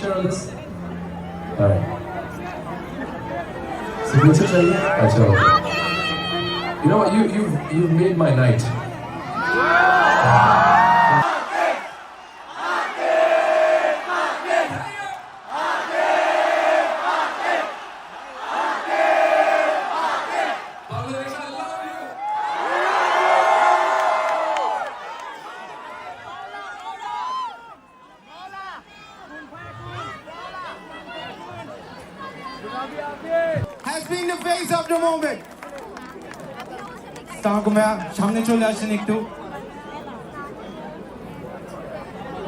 this? All right. You know what? You you you made my night. সামনে চলে আসেন একটু।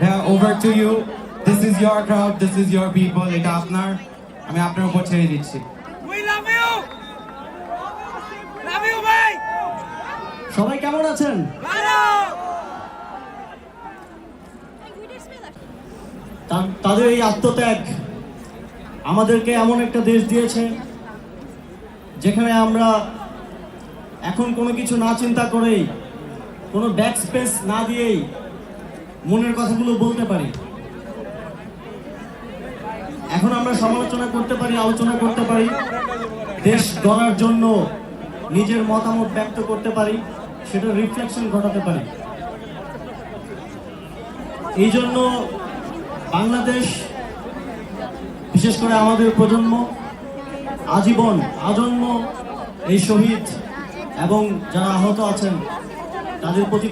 ভাইয়া over to you this is your crowd this is your people এটা আপনার। আমি আপনার উপর ছেড়ে দিচ্ছি। We love you! Love you, ভাই! সবাই কেমন আছেন? তাদের এই আত্মত্যাগ আমাদেরকে এমন একটা দেশ দিয়েছে যেখানে আমরা এখন কোনো কিছু না চিন্তা করেই, কোনো ব্যাক স্পেস না দিয়েই মনের কথাগুলো বলতে পারি। এখন আমরা সমালোচনা করতে পারি, আলোচনা করতে পারি, দেশ গড়ার জন্য নিজের মতামত ব্যক্ত করতে পারি, সেটা রিফ্লেকশন ঘটাতে পারি। এই জন্য বাংলাদেশ বিশেষ করে আমাদের প্রজন্ম আজীবন আজন্ম এই শহীদ এবং যারা আহত আছেন তাদের প্রতি